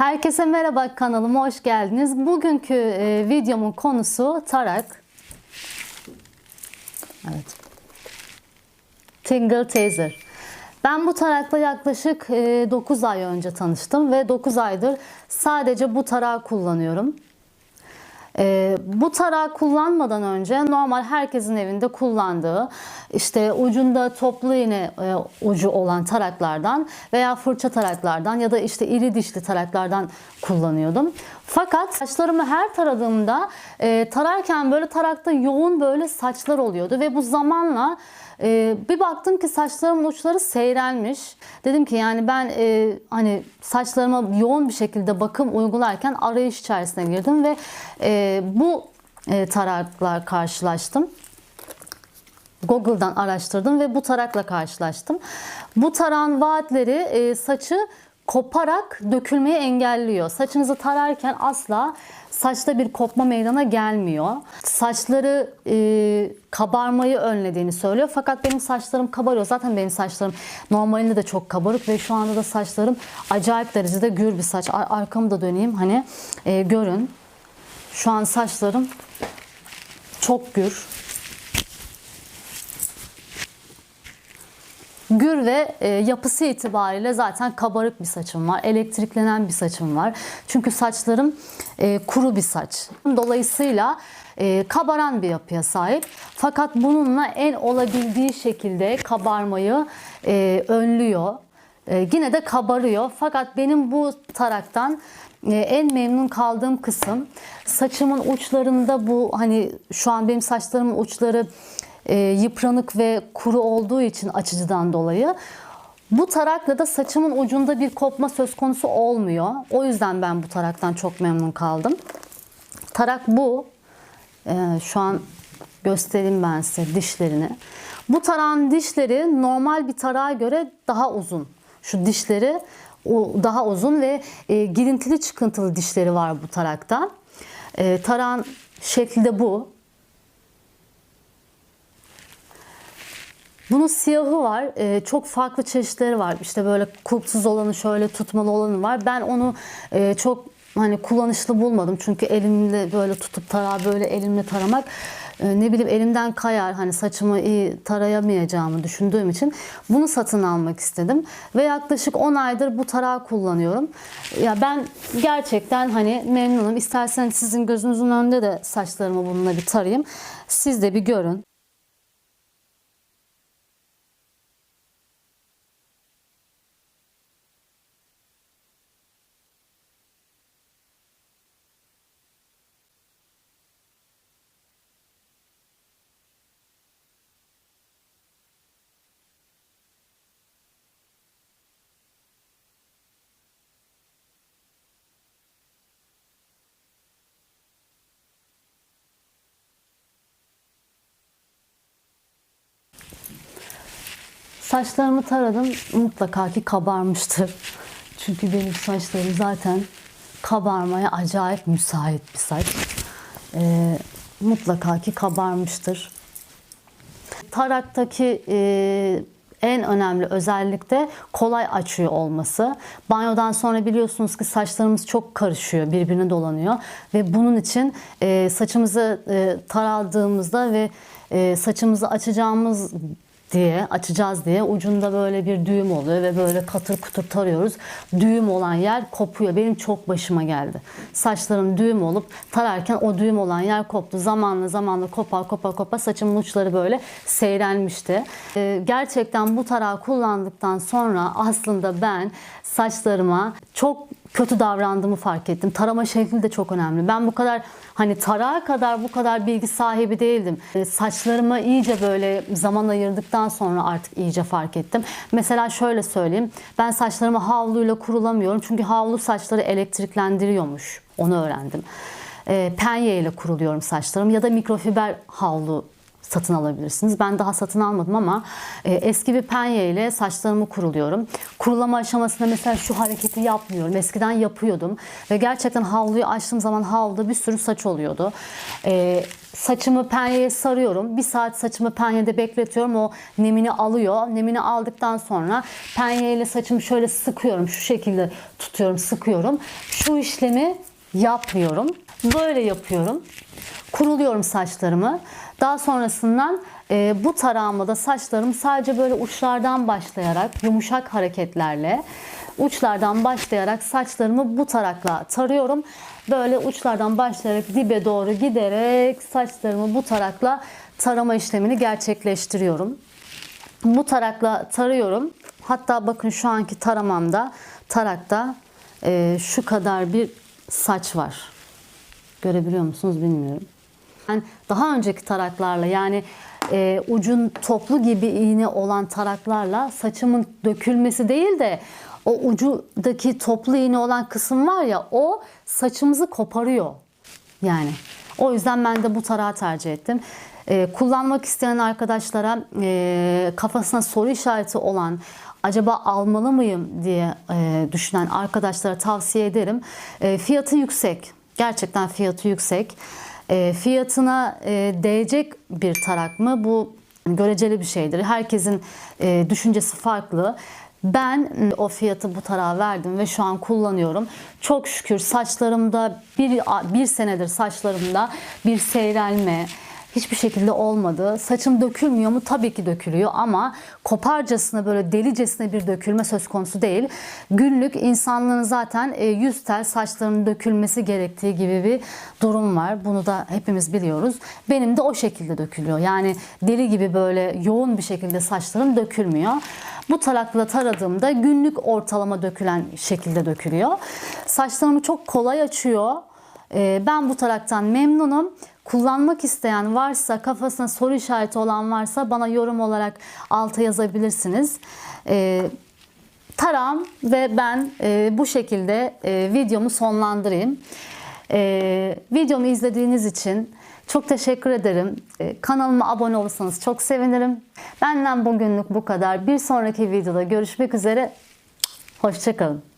Herkese merhaba kanalıma hoş geldiniz. Bugünkü e, videomun konusu tarak. Evet. Tingle Taser. Ben bu tarakla yaklaşık 9 ay önce tanıştım ve 9 aydır sadece bu tarağı kullanıyorum. Ee, bu tarağı kullanmadan önce normal herkesin evinde kullandığı işte ucunda toplu iğne e, ucu olan taraklardan veya fırça taraklardan ya da işte iri dişli taraklardan kullanıyordum. Fakat saçlarımı her taradığımda e, tararken böyle tarakta yoğun böyle saçlar oluyordu ve bu zamanla e, bir baktım ki saçlarımın uçları seyrelmiş. Dedim ki yani ben e, hani saçlarıma yoğun bir şekilde bakım uygularken arayış içerisine girdim ve e, bu e, taraklar karşılaştım. Google'dan araştırdım ve bu tarakla karşılaştım. Bu taran vaatleri e, saçı koparak dökülmeyi engelliyor. Saçınızı tararken asla saçta bir kopma meydana gelmiyor. Saçları e, kabarmayı önlediğini söylüyor. Fakat benim saçlarım kabarıyor. Zaten benim saçlarım normalinde de çok kabarık ve şu anda da saçlarım acayip derecede gür bir saç. Ar- arkamı da döneyim hani e, görün. Şu an saçlarım çok gür. Gür ve e, yapısı itibariyle zaten kabarık bir saçım var. Elektriklenen bir saçım var. Çünkü saçlarım e, kuru bir saç. Dolayısıyla e, kabaran bir yapıya sahip. Fakat bununla en olabildiği şekilde kabarmayı e, önlüyor. E, yine de kabarıyor. Fakat benim bu taraktan e, en memnun kaldığım kısım saçımın uçlarında bu hani şu an benim saçlarımın uçları e, yıpranık ve kuru olduğu için açıcıdan dolayı bu tarakla da saçımın ucunda bir kopma söz konusu olmuyor. O yüzden ben bu taraktan çok memnun kaldım. Tarak bu. E, şu an göstereyim ben size dişlerini. Bu tarağın dişleri normal bir tarağa göre daha uzun. Şu dişleri daha uzun ve e, girintili çıkıntılı dişleri var bu tarakta. E, tarağın şekli de bu. Bunun siyahı var. Ee, çok farklı çeşitleri var. İşte böyle kulpsuz olanı, şöyle tutmalı olanı var. Ben onu e, çok hani kullanışlı bulmadım. Çünkü elimle böyle tutup tarağı böyle elimle taramak e, ne bileyim elimden kayar. Hani saçımı iyi tarayamayacağımı düşündüğüm için bunu satın almak istedim. Ve yaklaşık 10 aydır bu tarağı kullanıyorum. Ya ben gerçekten hani memnunum. İsterseniz sizin gözünüzün önünde de saçlarımı bununla bir tarayayım. Siz de bir görün. Saçlarımı taradım. Mutlaka ki kabarmıştır. Çünkü benim saçlarım zaten kabarmaya acayip müsait bir saç. Ee, mutlaka ki kabarmıştır. Taraktaki e, en önemli özellik de kolay açıyor olması. Banyodan sonra biliyorsunuz ki saçlarımız çok karışıyor, birbirine dolanıyor ve bunun için e, saçımızı e, taradığımızda ve e, saçımızı açacağımız diye açacağız diye ucunda böyle bir düğüm oluyor ve böyle katır kutur tarıyoruz. Düğüm olan yer kopuyor. Benim çok başıma geldi. Saçlarım düğüm olup tararken o düğüm olan yer koptu. Zamanla zamanla kopar kopar kopar saçımın uçları böyle seyrelmişti. Ee, gerçekten bu tarağı kullandıktan sonra aslında ben saçlarıma çok kötü davrandığımı fark ettim. Tarama şekli de çok önemli. Ben bu kadar hani tarağa kadar bu kadar bilgi sahibi değildim. E, saçlarıma iyice böyle zaman ayırdıktan sonra artık iyice fark ettim. Mesela şöyle söyleyeyim. Ben saçlarımı havluyla kurulamıyorum. Çünkü havlu saçları elektriklendiriyormuş. Onu öğrendim. E, penye ile kuruluyorum saçlarım ya da mikrofiber havlu satın alabilirsiniz. Ben daha satın almadım ama e, eski bir penye ile saçlarımı kuruluyorum. Kurulama aşamasında mesela şu hareketi yapmıyorum. Eskiden yapıyordum ve gerçekten havluyu açtığım zaman havluda bir sürü saç oluyordu. E, saçımı penyeye sarıyorum. Bir saat saçımı penyede bekletiyorum. O nemini alıyor. Nemini aldıktan sonra penye ile saçımı şöyle sıkıyorum. Şu şekilde tutuyorum, sıkıyorum. Şu işlemi yapmıyorum. Böyle yapıyorum. Kuruluyorum saçlarımı. Daha sonrasından e, bu tarağıma da saçlarımı sadece böyle uçlardan başlayarak yumuşak hareketlerle uçlardan başlayarak saçlarımı bu tarakla tarıyorum. Böyle uçlardan başlayarak dibe doğru giderek saçlarımı bu tarakla tarama işlemini gerçekleştiriyorum. Bu tarakla tarıyorum. Hatta bakın şu anki taramamda tarakta e, şu kadar bir saç var. Görebiliyor musunuz bilmiyorum. Ben daha önceki taraklarla yani e, ucun toplu gibi iğne olan taraklarla saçımın dökülmesi değil de o ucudaki toplu iğne olan kısım var ya o saçımızı koparıyor. Yani o yüzden ben de bu tarağı tercih ettim. E, kullanmak isteyen arkadaşlara e, kafasına soru işareti olan acaba almalı mıyım diye e, düşünen arkadaşlara tavsiye ederim. E, fiyatı yüksek. Gerçekten fiyatı yüksek. E, fiyatına e, değecek bir tarak mı? Bu göreceli bir şeydir. Herkesin e, düşüncesi farklı. Ben o fiyatı bu tarağa verdim ve şu an kullanıyorum. Çok şükür saçlarımda bir, bir senedir saçlarımda bir seyrelme, hiçbir şekilde olmadı. Saçım dökülmüyor mu? Tabii ki dökülüyor ama koparcasına böyle delicesine bir dökülme söz konusu değil. Günlük insanlığın zaten e, 100 tel saçlarının dökülmesi gerektiği gibi bir durum var. Bunu da hepimiz biliyoruz. Benim de o şekilde dökülüyor. Yani deli gibi böyle yoğun bir şekilde saçlarım dökülmüyor. Bu tarakla taradığımda günlük ortalama dökülen şekilde dökülüyor. Saçlarımı çok kolay açıyor. Ee, Ben bu taraktan memnunum. Kullanmak isteyen varsa, kafasına soru işareti olan varsa bana yorum olarak alta yazabilirsiniz. Ee, Taram ve ben e, bu şekilde e, videomu sonlandırayım. E, videomu izlediğiniz için çok teşekkür ederim. E, kanalıma abone olursanız çok sevinirim. Benden bugünlük bu kadar. Bir sonraki videoda görüşmek üzere. Hoşçakalın.